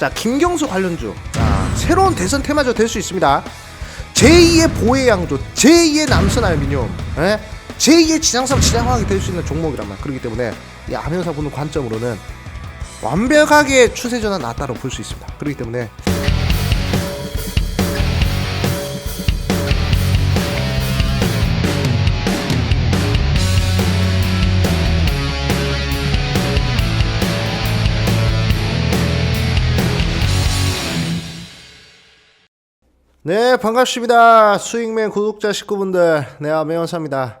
자 김경수 관련주 자, 새로운 대선 테마주 될수 있습니다. 제2의 보혜 양조, 제2의 남선 알미늄, 예? 제2의 지장성 지장화학이 될 수 있는 종목이란 말. 그렇기 때문에 이 암행사 보는 관점으로는 완벽하게 추세 전환 났다고 볼 수 있습니다. 그렇기 때문에 네 반갑습니다. 수익맨 구독자 식구분들. 네 아메원사입니다.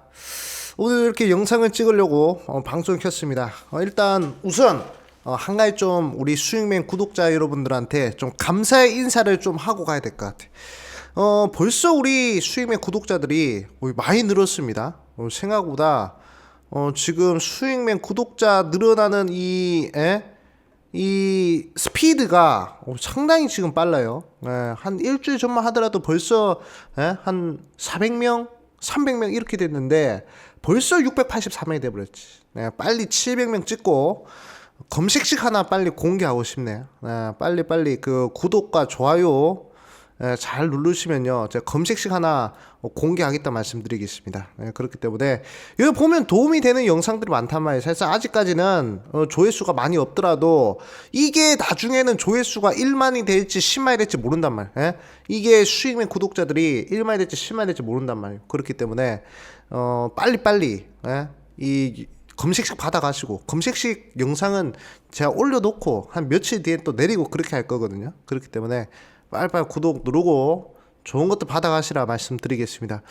오늘 이렇게 영상을 찍으려고 어, 방송 켰습니다. 어, 일단 우선 어, 한 가지 좀 우리 수익맨 구독자 여러분들한테 좀 감사의 인사를 좀 하고 가야 될 것 같아. 어 벌써 우리 수익맨 구독자들이 어, 많이 늘었습니다. 어, 생각보다 어, 지금 수익맨 구독자 늘어나는 이 에? 이 스피드가 어, 상당히 지금 빨라요. 예, 한 일주일 전만 하더라도 벌써 예, 한 400명, 300명 이렇게 됐는데 벌써 683명이 돼버렸지. 예, 빨리 700명 찍고 검색식 하나 빨리 공개하고 싶네요. 예, 빨리 빨리 그 구독과 좋아요 예, 잘 누르시면요. 제가 검색식 하나 공개하겠다 말씀드리겠습니다. 예, 그렇기 때문에 여기 보면 도움이 되는 영상들이 많단 말이에요. 사실 아직까지는 어, 조회수가 많이 없더라도 이게 나중에는 조회수가 1만이 될지 10만이 될지 모른단 말이에요. 예? 이게 수익맨 구독자들이 1만이 될지 10만이 될지 모른단 말이에요. 그렇기 때문에 어, 빨리빨리 예? 이 검색식 받아가시고 검색식 영상은 제가 올려놓고 한 며칠 뒤에 또 내리고 그렇게 할 거거든요. 그렇기 때문에 빨리빨리 구독 누르고 좋은 것도 받아가시라 말씀드리겠습니다.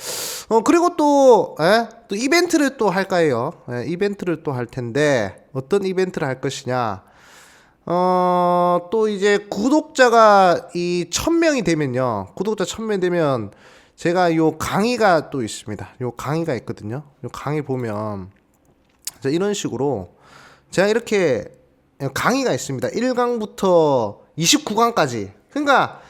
어 그리고 또, 에? 또 이벤트를 또 할까요? 예, 이벤트를 또 할 텐데 어떤 이벤트를 할 것이냐? 어 또 이제 구독자가 이 천명이 되면요, 구독자 천명 되면 제가 요 강의가 또 있습니다. 요 강의가 있거든요. 요 강의 보면 자, 이런 식으로 제가 이렇게 강의가 있습니다. 1강부터 29강까지. 그러니까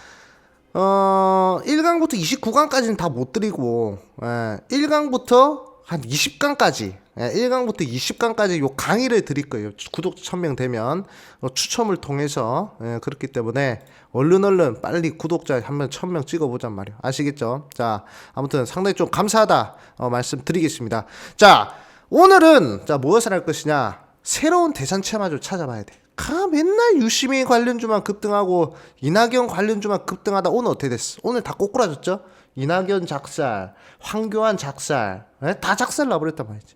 어 1강부터 29강까지는 다 못 드리고 예, 1강부터 한 20강까지 예, 1강부터 20강까지 요 강의를 드릴 거예요. 구독자 1000명 되면 어, 추첨을 통해서 예, 그렇기 때문에 얼른 얼른 빨리 구독자 한번 1000명 찍어보잔 말이에요. 아시겠죠? 자 아무튼 상당히 좀 감사하다 어, 말씀드리겠습니다. 자 오늘은 자 무엇을 할 것이냐 새로운 대선 체마를 찾아봐야 돼. 가 맨날 유시민 관련주만 급등하고 이낙연 관련주만 급등하다 오늘 어떻게 됐어? 오늘 다 꼬꾸라졌죠? 이낙연 작살, 황교안 작살, 에? 다 작살 나버렸단 말이지.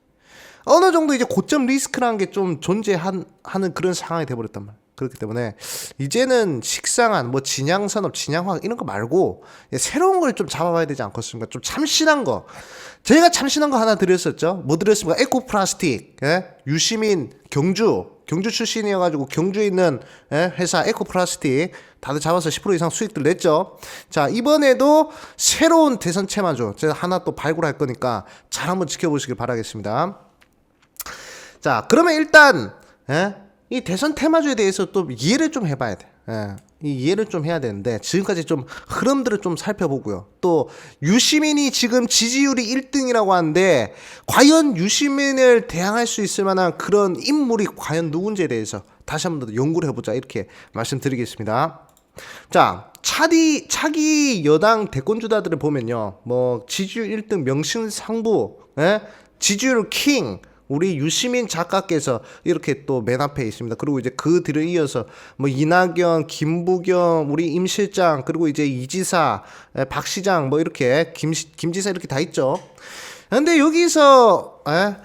어느 정도 이제 고점 리스크라는 게 좀 존재하는 그런 상황이 돼버렸단 말이야. 그렇기 때문에 이제는 식상한 뭐 진양 산업, 진양화학 이런 거 말고 새로운 걸 좀 잡아봐야 되지 않겠습니까? 좀 참신한 거. 저희가 참신한 거 하나 드렸었죠. 뭐 드렸습니까? 에코플라스틱, 예? 유시민, 경주, 경주 출신이어가지고 경주에 있는 예? 회사 에코플라스틱 다들 잡아서 10% 이상 수익들 냈죠. 자 이번에도 새로운 대선 체마죠. 제가 하나 또 발굴할 거니까 잘 한번 지켜보시길 바라겠습니다. 자 그러면 일단 예? 이 대선 테마주에 대해서 또 이해를 좀 해봐야 돼. 예. 이 이해를 좀 해야 되는데 지금까지 좀 흐름들을 좀 살펴보고요. 또 유시민이 지금 지지율이 1등이라고 하는데 과연 유시민을 대항할 수 있을 만한 그런 인물이 과연 누군지에 대해서 다시 한 번 더 연구를 해보자 이렇게 말씀드리겠습니다. 자, 차디 차기 여당 대권 주자들을 보면요, 뭐 지지율 1등 명실상부, 예? 지지율 킹. 우리 유시민 작가께서 이렇게 또 맨 앞에 있습니다. 그리고 이제 그 뒤를 이어서 뭐 이낙연, 김부겸, 우리 임 실장, 그리고 이제 이지사, 박 시장 뭐 이렇게 김 김지사 이렇게 다 있죠. 근데 여기서 에?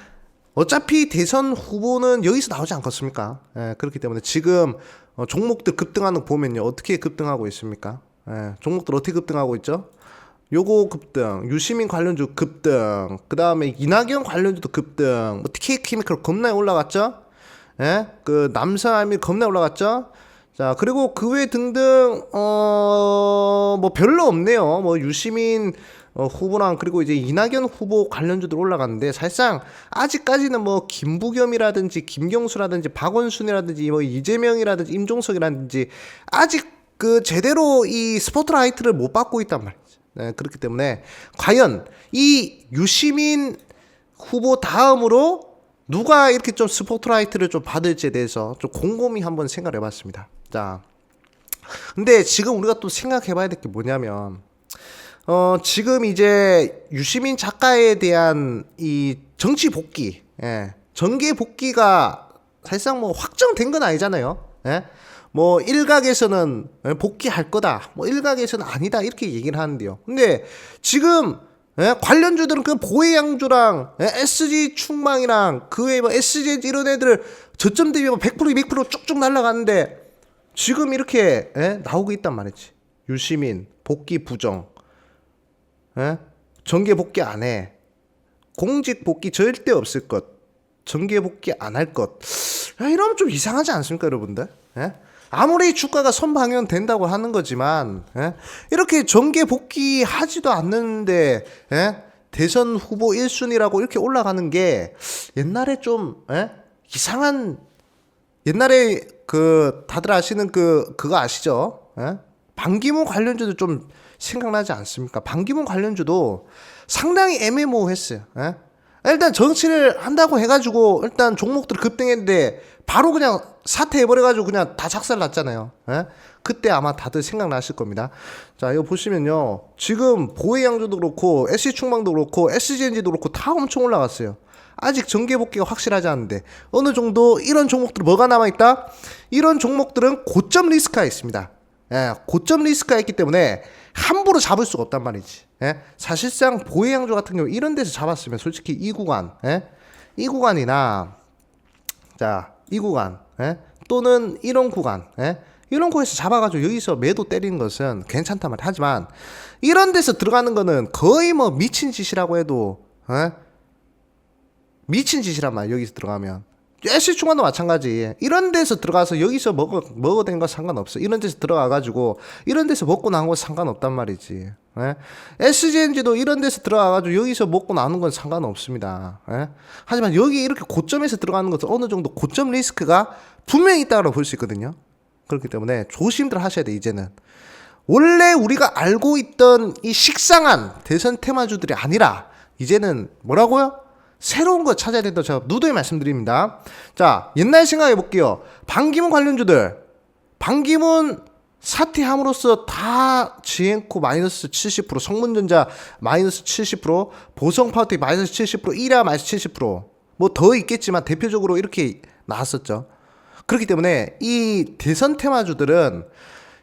어차피 대선 후보는 여기서 나오지 않겠습니까? 에, 그렇기 때문에 지금 어, 종목들 급등하는 거 보면요 어떻게 급등하고 있습니까? 에, 종목들 어떻게 급등하고 있죠? 요거 급등, 유시민 관련주 급등, 그 다음에 이낙연 관련주도 급등, 뭐 TK 케미컬 겁나 올라갔죠? 예? 그 남성 알미 겁나 올라갔죠? 자, 그리고 그 외 등등, 어, 뭐 별로 없네요. 뭐 유시민 어, 후보랑 그리고 이제 이낙연 후보 관련주들 올라갔는데 사실상 아직까지는 뭐 김부겸이라든지 김경수라든지 박원순이라든지 뭐 이재명이라든지 임종석이라든지 아직 그 제대로 이 스포트라이트를 못 받고 있단 말이에요. 네, 그렇기 때문에 과연 이 유시민 후보 다음으로 누가 이렇게 좀 스포트라이트를 좀 받을지에 대해서 좀 곰곰이 한번 생각해 봤습니다. 자, 근데 지금 우리가 또 생각해 봐야 될 게 뭐냐면 어, 지금 이제 유시민 작가에 대한 이 정치 복귀, 예. 정계 복귀가 사실상 뭐 확정된 건 아니잖아요. 예. 뭐 일각에서는 예, 복귀할 거다. 뭐 일각에서는 아니다. 이렇게 얘기를 하는데요. 근데 지금 예, 관련주들은 그 보혜양주랑 예, SG 충망이랑 그 외에 뭐 SG 이런 애들 저점 대비 뭐100% 200% 쭉쭉 날아가는데 지금 이렇게 예, 나오고 있단 말이지. 유시민 복귀 부정. 예? 정계 복귀 안 해. 공직 복귀 절대 없을 것. 정계 복귀 안 할 것. 야, 이러면 좀 이상하지 않습니까, 여러분들? 예? 아무리 주가가 선방향 된다고 하는 거지만, 예? 이렇게 정계 복귀 하지도 않는데, 예? 대선 후보 1순위라고 이렇게 올라가는 게 옛날에 좀, 예? 이상한, 옛날에 그, 다들 아시는 그, 그거 아시죠? 예? 반기문 관련주도 좀 생각나지 않습니까? 반기문 관련주도 상당히 애매모호했어요. 예? 일단 정치를 한다고 해가지고 일단 종목들 급등했는데 바로 그냥 사퇴해버려가지고 그냥 다 작살 났잖아요. 예? 그때 아마 다들 생각나실 겁니다. 자, 이거 보시면요. 지금 보혜양주도 그렇고, SC충망도 그렇고, SGNG도 그렇고, 다 엄청 올라갔어요. 아직 정계 복귀가 확실하지 않은데, 어느 정도 이런 종목들 뭐가 남아있다? 이런 종목들은 고점 리스크가 있습니다. 예, 고점 리스크가 있기 때문에 함부로 잡을 수가 없단 말이지. 예? 사실상 보혜양조 같은 경우 이런 데서 잡았으면 솔직히 이 구간, 예? 이 구간이나 자, 이 구간, 예? 또는 이런 구간, 예? 이런 곳에서 잡아가지고 여기서 매도 때리는 것은 괜찮단 말이야. 하지만 이런 데서 들어가는 거는 거의 뭐 미친 짓이라고 해도, 예? 미친 짓이란 말이야. 여기서 들어가면. 충만도 마찬가지. 이런 데서 들어가서 여기서 먹어 먹어된 거 상관없어. 이런 데서 들어가 가지고 이런 데서 먹고 나온 건 상관없단 말이지. 예? SGNG도 이런 데서 들어가 가지고 여기서 먹고 나오는 건 상관없습니다. 예? 하지만 여기 이렇게 고점에서 들어가는 것은 어느 정도 고점 리스크가 분명히 있다고 볼 수 있거든요. 그렇기 때문에 조심들 하셔야 돼 이제는. 원래 우리가 알고 있던 이 식상한 대선 테마주들이 아니라 이제는 뭐라고요? 새로운 거 찾아야 된다고 제가 누누이 말씀드립니다. 자, 옛날 생각해 볼게요. 반기문 관련주들. 반기문 사퇴함으로써 다 지앤코 마이너스 70%, 성문전자 마이너스 70%, 보성파워텍 마이너스 70%, 이라 마이너스 70%뭐 더 있겠지만 대표적으로 이렇게 나왔었죠. 그렇기 때문에 이 대선 테마주들은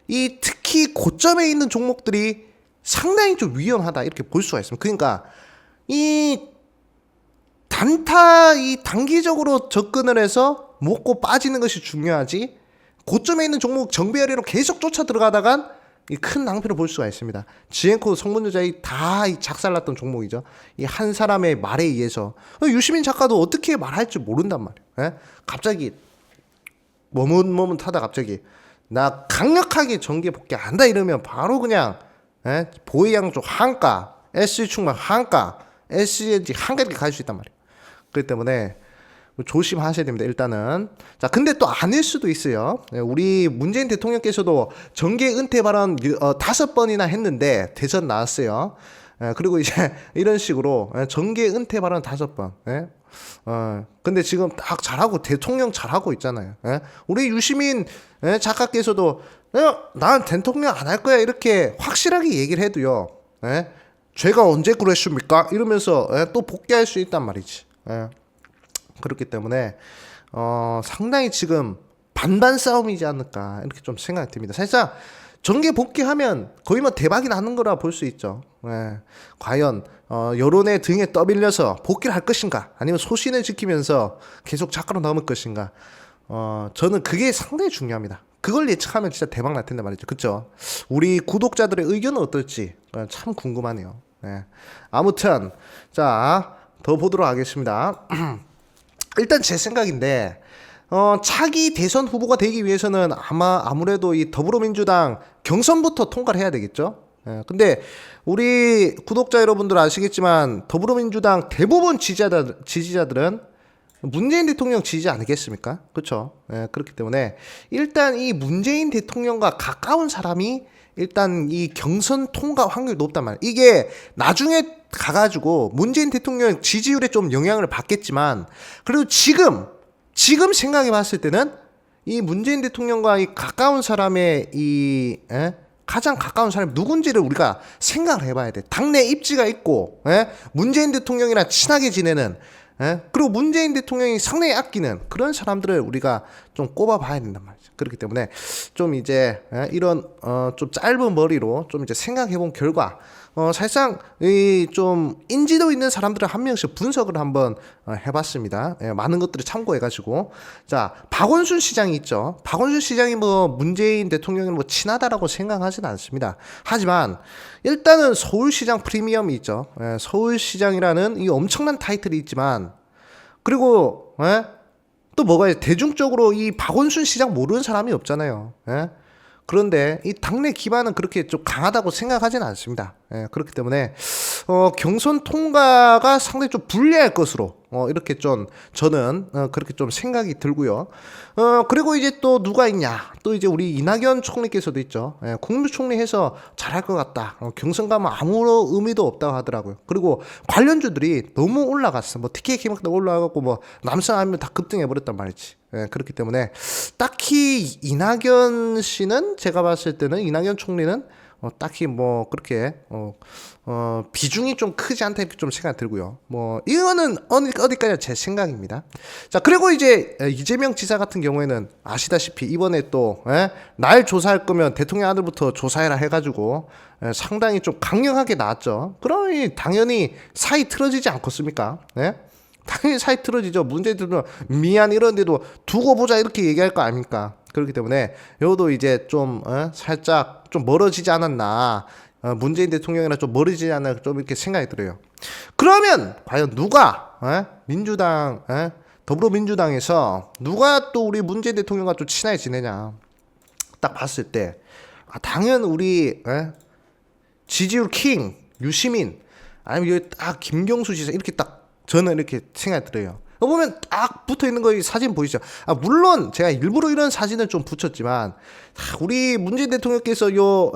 이 특히 고점에 있는 종목들이 상당히 좀 위험하다 이렇게 볼 수가 있습니다. 그러니까 이 단타 이 단기적으로 접근을 해서 먹고 빠지는 것이 중요하지 고점에 있는 종목 정배열이로 계속 쫓아 들어가다간 이큰 낭패를 볼 수가 있습니다. 지앤코 성분유자이 다 작살났던 종목이죠. 이 한 사람의 말에 의해서 유시민 작가도 어떻게 말할지 모른단 말이에요. 예? 갑자기 머뭇머뭇하다 갑자기 나 강력하게 전개 복귀한다 이러면 바로 그냥 예? 보이양 쪽 한가, SG 충만 한가, SG 한가 이렇게 갈 수 있단 말이에요. 그렇기 때문에 조심하셔야 됩니다. 일단은 자 근데 또 아닐 수도 있어요. 네, 우리 문재인 대통령께서도 정계 은퇴 발언 어, 다섯 번이나 했는데 대선 나왔어요. 예, 그리고 이제 이런 식으로 예, 정계 은퇴 발언 다섯 번. 예? 어, 근데 지금 딱 잘하고 대통령 잘하고 있잖아요. 예? 우리 유시민 예, 작가께서도 예, 난 대통령 안 할 거야 이렇게 확실하게 얘기를 해도요. 예? 죄가 언제 그랬습니까? 이러면서 예, 또 복귀할 수 있단 말이지. 예. 그렇기 때문에 어, 상당히 지금 반반 싸움이지 않을까 이렇게 좀 생각이 듭니다. 사실상 정계 복귀하면 거의 뭐 대박이 나는 거라 볼 수 있죠. 예. 과연 어, 여론의 등에 떠밀려서 복귀를 할 것인가 아니면 소신을 지키면서 계속 작가로 남을 것인가 어, 저는 그게 상당히 중요합니다. 그걸 예측하면 진짜 대박 날 텐데 말이죠. 그쵸? 우리 구독자들의 의견은 어떨지 어, 참 궁금하네요. 예. 아무튼 자, 더 보도록 하겠습니다. 일단 제 생각인데 어, 차기 대선 후보가 되기 위해서는 아마 아무래도 이 더불어민주당 경선부터 통과를 해야 되겠죠. 예, 근데 우리 구독자 여러분들 아시겠지만 더불어민주당 대부분 지지자들, 지지자들은 문재인 대통령 지지 않겠습니까? 그렇죠. 예, 그렇기 때문에 일단 이 문재인 대통령과 가까운 사람이 일단 이 경선 통과 확률이 높단 말이에요. 이게 나중에 가가지고 문재인 대통령 지지율에 좀 영향을 받겠지만 그래도 지금 지금 생각해 봤을 때는 이 문재인 대통령과 이 가까운 사람의 이 에? 가장 가까운 사람이 누군지를 우리가 생각을 해봐야 돼. 당내 입지가 있고, 에? 문재인 대통령이랑 친하게 지내는, 에? 그리고 문재인 대통령이 상당히 아끼는 그런 사람들을 우리가 좀 꼽아봐야 된단 말이죠. 그렇기 때문에 좀 이제 에? 이런 어, 좀 짧은 머리로 좀 이제 생각해 본 결과 어, 사실상 이 좀 인지도 있는 사람들을 한 명씩 분석을 한번 어, 해봤습니다. 예, 많은 것들을 참고해가지고 자 박원순 시장이 있죠. 박원순 시장이 뭐 문재인 대통령이 뭐 친하다라고 생각하지는 않습니다. 하지만 일단은 서울시장 프리미엄이 있죠. 예, 서울시장이라는 이 엄청난 타이틀이 있지만 그리고 예? 또 뭐가 있- 대중적으로 이 박원순 시장 모르는 사람이 없잖아요. 예? 그런데 이 당내 기반은 그렇게 좀 강하다고 생각하지는 않습니다. 예, 그렇기 때문에 어, 경선 통과가 상당히 좀 불리할 것으로 어, 이렇게 좀 저는 어, 그렇게 좀 생각이 들고요. 어, 그리고 이제 또 누가 있냐? 또 이제 우리 이낙연 총리께서도 있죠. 예, 국무총리 해서 잘할 것 같다. 어, 경선 가면 아무 의미도 없다고 하더라고요. 그리고 관련주들이 너무 올라갔어. 뭐 TK 키막도 올라가고 뭐 남성 하면 다 급등해 버렸단 말이지. 예, 그렇기 때문에 딱히 이낙연 씨는 제가 봤을 때는 이낙연 총리는 어, 딱히 뭐 그렇게 어, 어, 비중이 좀 크지 않다 이렇게 좀 생각이 들고요. 뭐 이거는 어디 어디까지 제 생각입니다. 자 그리고 이제 에, 이재명 지사 같은 경우에는 아시다시피 이번에 또 예? 날 조사할 거면 대통령 아들부터 조사해라 해가지고 예, 상당히 좀 강력하게 나왔죠. 그러니 당연히 사이 틀어지지 않겠습니까? 예? 당연히 사이 틀어지죠. 문제들은 미안 이런데도 두고 보자 이렇게 얘기할 거 아닙니까? 그렇기 때문에 요도 이제 좀 어? 살짝 좀 멀어지지 않았나. 어, 문재인 대통령이랑 좀 멀어지지 않나 좀 이렇게 생각이 들어요. 그러면 과연 누가 어? 민주당 어? 더불어민주당에서 누가 또 우리 문재인 대통령과 좀 친하게 지내냐 딱 봤을 때 아, 당연 우리 어? 지지율 킹 유시민 아니면 여기 딱 김경수 지사 이렇게 딱 저는 이렇게 생각이 들어요. 어, 보면 딱 붙어 있는 거이 사진 보이죠? 아 물론 제가 일부러 이런 사진을 좀 붙였지만 아, 우리 문재인 대통령께서 요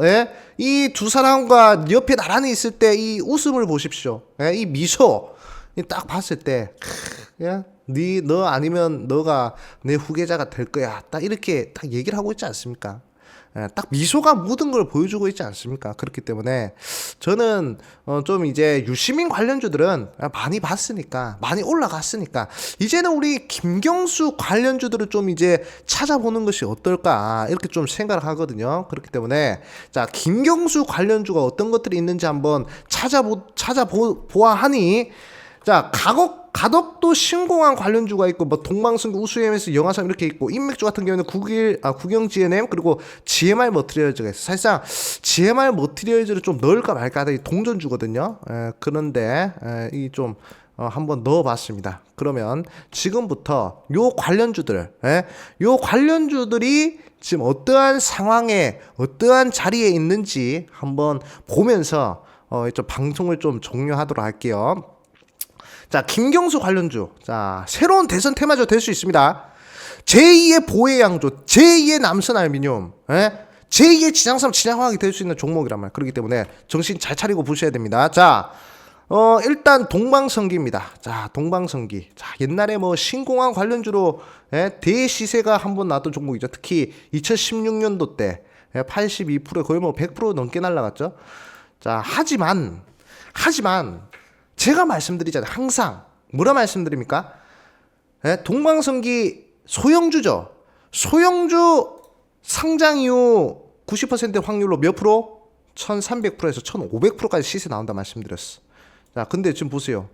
이 두 사람과 옆에 나란히 있을 때 이 웃음을 보십시오. 예, 이 미소 이 딱 봤을 때 야, 네너 아니면 너가 내 후계자가 될 거야. 딱 이렇게 딱 얘기를 하고 있지 않습니까? 예, 딱 미소가 묻은 걸 보여주고 있지 않습니까? 그렇기 때문에 저는 어, 좀 이제 유시민 관련주들은 많이 봤으니까 많이 올라갔으니까 이제는 우리 김경수 관련주들을 좀 이제 찾아보는 것이 어떨까 이렇게 좀 생각을 하거든요. 그렇기 때문에 자 김경수 관련주가 어떤 것들이 있는지 한번 찾아보 찾아보 보아 하니 자 가곡 가덕도 신공항 관련주가 있고 뭐 동방승구 우수엠에서 영화상 이렇게 있고 인맥주 같은 경우는 국일 아 국영 GNM 그리고 GMR 머티리얼즈가 있어 사실상 GMR 머티리얼즈를 좀 넣을까 말까 하다 이 동전주거든요 에, 그런데 이좀 어, 한번 넣어봤습니다. 그러면 지금부터 요 관련주들, 예? 요 관련주들이 지금 어떠한 상황에 어떠한 자리에 있는지 한번 보면서 어, 좀 방송을 좀 종료하도록 할게요. 자, 김경수 관련주. 자, 새로운 대선 테마주 될수 있습니다. 제2의 보혜 양조, 제2의 남선 알미늄, 예? 제2의 지장삼 지장화학이 될 수 있는 종목이란 말. 그렇기 때문에 정신 잘 차리고 보셔야 됩니다. 자, 어, 일단 동방성기입니다. 자, 동방성기. 자, 옛날에 뭐 신공항 관련주로 예, 대시세가 한 번 나왔던 종목이죠. 특히 2016년도 때 예, 82% 거의 뭐 100% 넘게 날라갔죠. 자, 하지만 하지만 제가 말씀드리잖아요. 항상 뭐라 말씀드립니까? 예, 동방성기 소형주죠. 소형주 상장 이후 90% 확률로 몇 프로? 1300%에서 1500%까지 시세 나온다 말씀드렸어. 자, 근데 지금 보세요.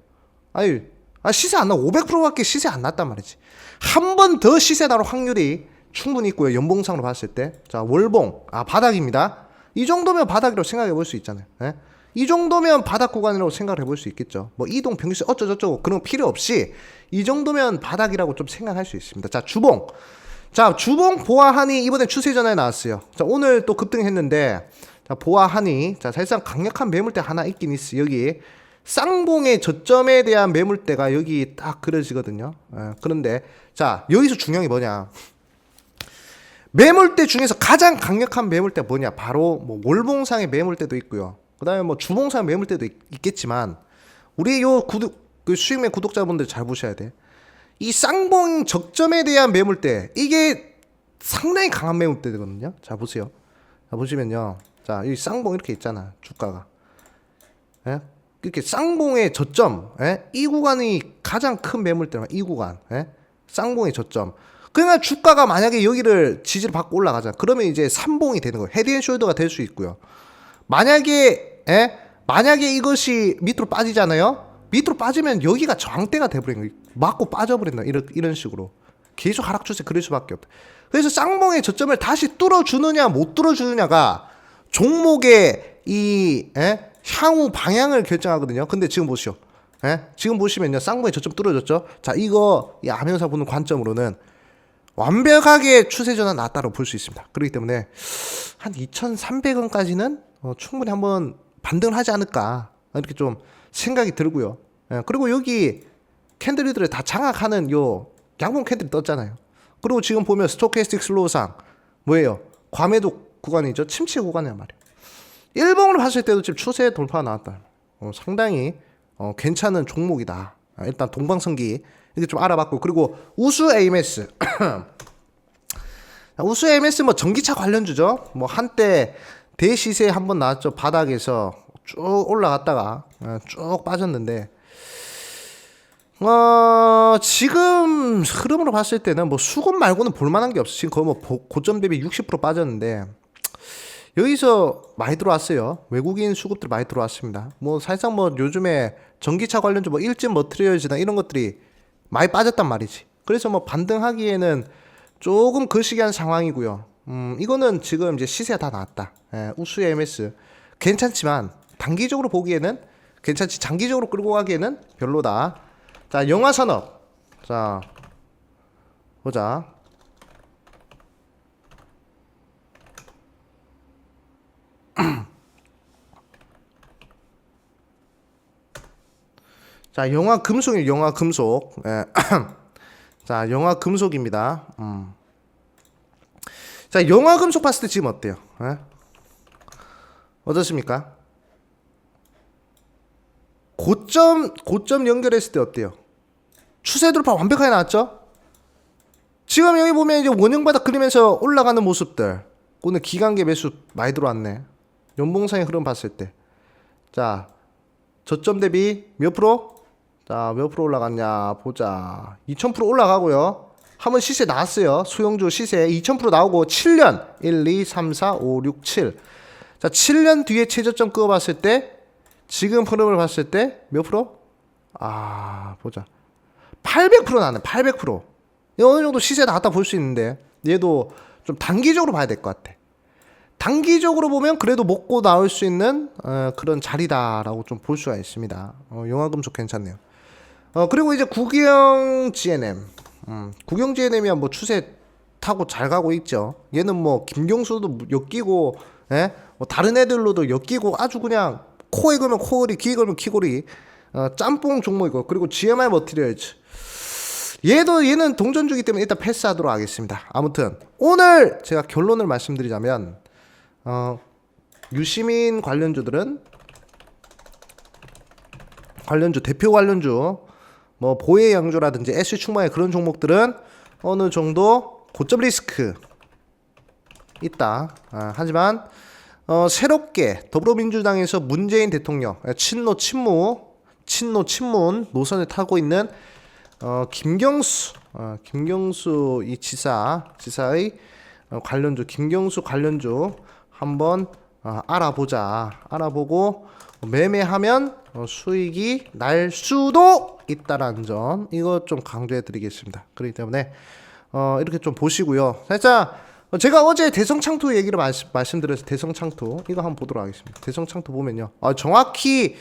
아유, 아, 시세 안 나, 500%밖에 시세 안 났단 말이지. 한 번 더 시세 나올 확률이 충분히 있고요. 연봉상으로 봤을 때. 자, 월봉. 아, 바닥입니다. 이 정도면 바닥이라고 생각해 볼 수 있잖아요. 예? 이 정도면 바닥 구간이라고 생각을 해볼 수 있겠죠. 뭐 이동 평균세 어쩌저쩌고 그런 거 필요 없이 이 정도면 바닥이라고 좀 생각할 수 있습니다. 자 주봉, 자 주봉 보아하니 이번에 추세 전환에 나왔어요. 자 오늘 또 급등했는데 자 보아하니 자 사실상 강력한 매물대 하나 있긴 있어 여기 쌍봉의 저점에 대한 매물대가 여기 딱 그려지거든요. 예, 그런데 자 여기서 중요한 게 뭐냐? 매물대 중에서 가장 강력한 매물대 뭐냐? 바로 뭐 월봉상의 매물대도 있고요. 그다음에 뭐 주봉상 매물대도 있, 있겠지만 우리 요 구독 그 수익맨 구독자분들 잘 보셔야 돼. 이 쌍봉 적점에 대한 매물대 이게 상당히 강한 매물대거든요. 자 보세요. 자 보시면요. 자 여기 쌍봉 이렇게 있잖아 주가가. 예? 이렇게 쌍봉의 저점, 예? 이 구간이 가장 큰 매물대만 이 구간, 예? 쌍봉의 저점. 그러니까 주가가 만약에 여기를 지지를 받고 올라가잖아. 그러면 이제 삼봉이 되는 거예요. 헤드 앤 숄더가 될 수 있고요. 만약에 예? 만약에 이것이 밑으로 빠지잖아요. 밑으로 빠지면 여기가 저항대가 돼버린 거예요. 맞고 빠져버린다. 이런 이런 식으로 계속 하락 추세 그럴 수밖에 없다. 그래서 쌍봉의 저점을 다시 뚫어주느냐 못 뚫어주느냐가 종목의 이 예? 향후 방향을 결정하거든요. 근데 지금 보시오. 예? 지금 보시면요. 쌍봉의 저점 뚫어졌죠. 자 이거 이 암행사 보는 관점으로는 완벽하게 추세 전환 났다고 볼 수 있습니다. 그렇기 때문에 한 2,300원까지는 어, 충분히 한번 반등을 하지 않을까 이렇게 좀 생각이 들고요. 예, 그리고 여기 캔들들을 다 장악하는 요 양봉 캔들이 떴잖아요. 그리고 지금 보면 스토캐스틱 슬로우상 뭐예요? 과매도 구간이죠. 침체 구간이란 말이에요. 일봉으로 봤을 때도 지금 추세 돌파가 나왔다. 어, 상당히 어, 괜찮은 종목이다. 아, 일단 동방성기 이렇게 좀 알아봤고 그리고 우수 AMS 우수 AMS 뭐 전기차 관련주죠. 뭐 한때 대시세 한번 나왔죠. 바닥에서 쭉 올라갔다가 어, 쭉 빠졌는데 어, 지금 흐름으로 봤을 때는 뭐 수급 말고는 볼만한 게 없어. 지금 거의 뭐 보- 고점 대비 60% 빠졌는데 여기서 많이 들어왔어요. 외국인 수급들 많이 들어왔습니다. 뭐 사실상 뭐 요즘에 전기차 관련주 뭐 일진 머트리얼즈나 이런 것들이 많이 빠졌단 말이지. 그래서 뭐 반등하기에는 조금 거시기한 상황이고요. 음, 이거는 지금 이제 시세가 다 나왔다. 예, 우수 MS 괜찮지만 단기적으로 보기에는 괜찮지 장기적으로 끌고 가기에는 별로다. 자, 영화 산업. 자, 보자. 자, 영화 금속이 영화 금속. 예. 자, 영화 금속입니다. 음. 자, 영화 금속 봤을 때 지금 어때요? 예? 어떻습니까? 고점 고점 연결했을 때 어때요? 추세 돌파 완벽하게 나왔죠? 지금 여기 보면 이제 원형 바닥 그리면서 올라가는 모습들. 오늘 기간계 매수 많이 들어왔네. 연봉상의 흐름 봤을 때. 자, 저점 대비 몇 프로? 자, 몇 프로 올라갔냐 보자. 2000% 올라가고요. 한번 시세 나왔어요. 수용주 시세 2000% 나오고 7년 1, 2, 3, 4, 5, 6, 7. 자, 7년 뒤에 최저점 그어 봤을 때 지금 흐름을 봤을 때 몇 프로? 아, 보자. 800% 나네. 800%. 이거 어느 정도 시세 나왔다 볼 수 있는데 얘도 좀 단기적으로 봐야 될 것 같아. 단기적으로 보면 그래도 먹고 나올 수 있는 어, 그런 자리다라고 좀 볼 수가 있습니다. 어, 용화금속 괜찮네요. 어, 그리고 이제 국영 GNM. 음, 국영 GNM이야 뭐 추세 타고 잘 가고 있죠. 얘는 뭐 김경수도 엮이고, 예? 뭐 다른 애들로도 엮이고 아주 그냥 코에 걸면 코걸이, 귀에 걸면 귀걸이, 어, 짬뽕 종목이고, 그리고 GMI 머티리얼즈. 얘도 얘는 동전주기 때문에 일단 패스하도록 하겠습니다. 아무튼 오늘 제가 결론을 말씀드리자면 어, 유시민 관련주들은 관련주 대표 관련주 뭐 보혜 양주라든지 S 충만의 그런 종목들은 어느 정도 고점 리스크 있다. 아, 하지만 어, 새롭게 더불어민주당에서 문재인 대통령 아, 친노 친무 친노 친문 노선을 타고 있는 어, 김경수 어, 김경수 이 지사 지사의 어, 관련주 김경수 관련주 한번 어, 알아보자 알아보고 매매하면 어, 수익이 날 수도 있다라는 점 이거 좀 강조해 드리겠습니다 그렇기 때문에 어, 이렇게 좀 보시고요 살짝 어, 제가 어제 대성창투 얘기를 말씀, 말씀드려서 대성창투 이거 한번 보도록 하겠습니다 대성창투 보면요 아, 정확히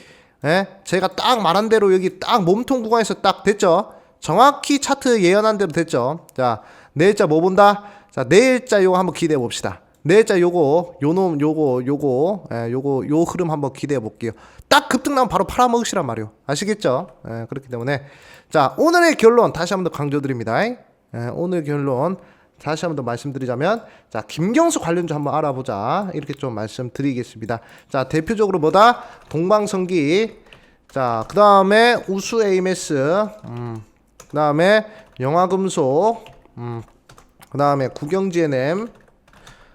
예? 제가 딱 말한 대로 여기 딱 몸통 구간에서 딱 됐죠 정확히 차트 예언한 대로 됐죠. 자, 내일자 뭐 본다? 자, 내일자 요거 한번 기대해 봅시다. 내일자 요거, 요놈, 요거, 요거, 예, 요거, 요 흐름 한번 기대해 볼게요. 딱 급등 나면 바로 팔아먹으시란 말이요. 아시겠죠? 예, 그렇기 때문에. 자, 오늘의 결론 다시 한 번 더 강조드립니다. 예, 오늘 결론 다시 한 번 더 말씀드리자면, 자, 김경수 관련주 한번 알아보자. 이렇게 좀 말씀드리겠습니다. 자, 대표적으로 뭐다? 동방성기. 자, 그 다음에 우수 AMS. 음. 그 다음에 영화금속 음, 그 다음에 구경GNM,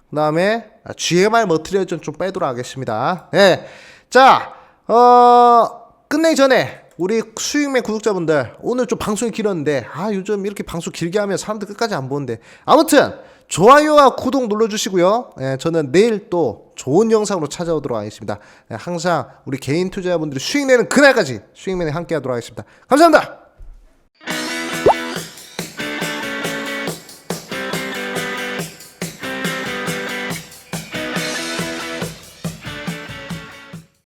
그 다음에 GMR 머트리얼 좀, 좀 빼도록 하겠습니다. 예. 자, 어, 끝내기 전에 우리 수익맨 구독자분들 오늘 좀 방송이 길었는데 아 요즘 이렇게 방송 길게 하면 사람들 끝까지 안 보는데 아무튼 좋아요와 구독 눌러주시고요. 예, 저는 내일 또 좋은 영상으로 찾아오도록 하겠습니다. 예, 항상 우리 개인 투자자분들이 수익 내는 그날까지 수익맨에 함께 하도록 하겠습니다. 감사합니다.